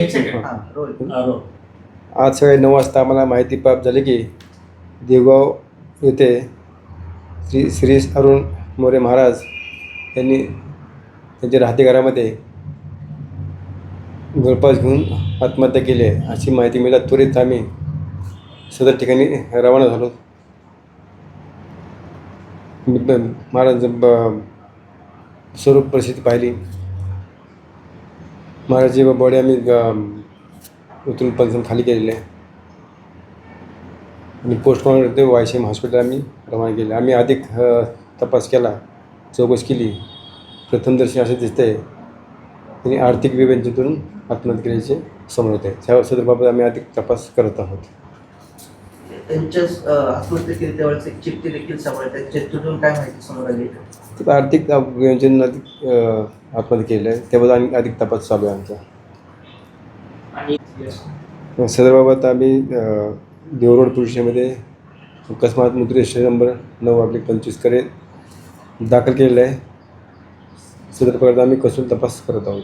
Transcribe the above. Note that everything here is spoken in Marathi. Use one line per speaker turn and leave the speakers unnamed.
एक सेकंड
हां रोल
हा, हो.
आज सकाळी नऊ वाजता आम्हाला माहिती प्राप्त झाली की देवगाव येथे श्री श्री अरुण मोरे महाराज यांनी त्यांच्या राहते घरामध्ये गळपास घेऊन आत्महत्या केली आहे अशी माहिती मिळाली त्वरित आम्ही सदर ठिकाणी रवाना झालो. मी महाराज ब- स्वरूप परिस्थिती पाहिली. महाराजची बॉडी आम्ही उतरून पंचम खाली केलेले. आहे आणि पोस्टमॉर्टम ते वायसीएम हॉस्पिटल आम्ही रवाना केले. आम्ही अधिक तपास केला चौकशी केली. प्रथमदर्शी असं दिसतंय त्यांनी आर्थिक विवेचनेतून आत्महत्या केल्याचे समोर होते त्या सदरबाबत आम्ही अधिक तपास करत आहोत.
त्यांच्या आत्महत्या केली त्यावेळेस एक चिठ्ठी देखील समोर. त्या चिठ्ठीतून काय माहिती समोर आली?
आर्थिक विवेचन अधिक आत्महत्या केलेलं आहे त्याबद्दल आम्ही अधिक तपास चालू आहे आमचा.
आणि
सदरबाबत आम्ही देवरोड स्टेशनमध्ये अकस्मात रजिस्टर नंबर नऊ आपले पंचवीस करे दाखल केलेला आहे. सदर प्रकारात आम्ही कसून तपास करत आहोत.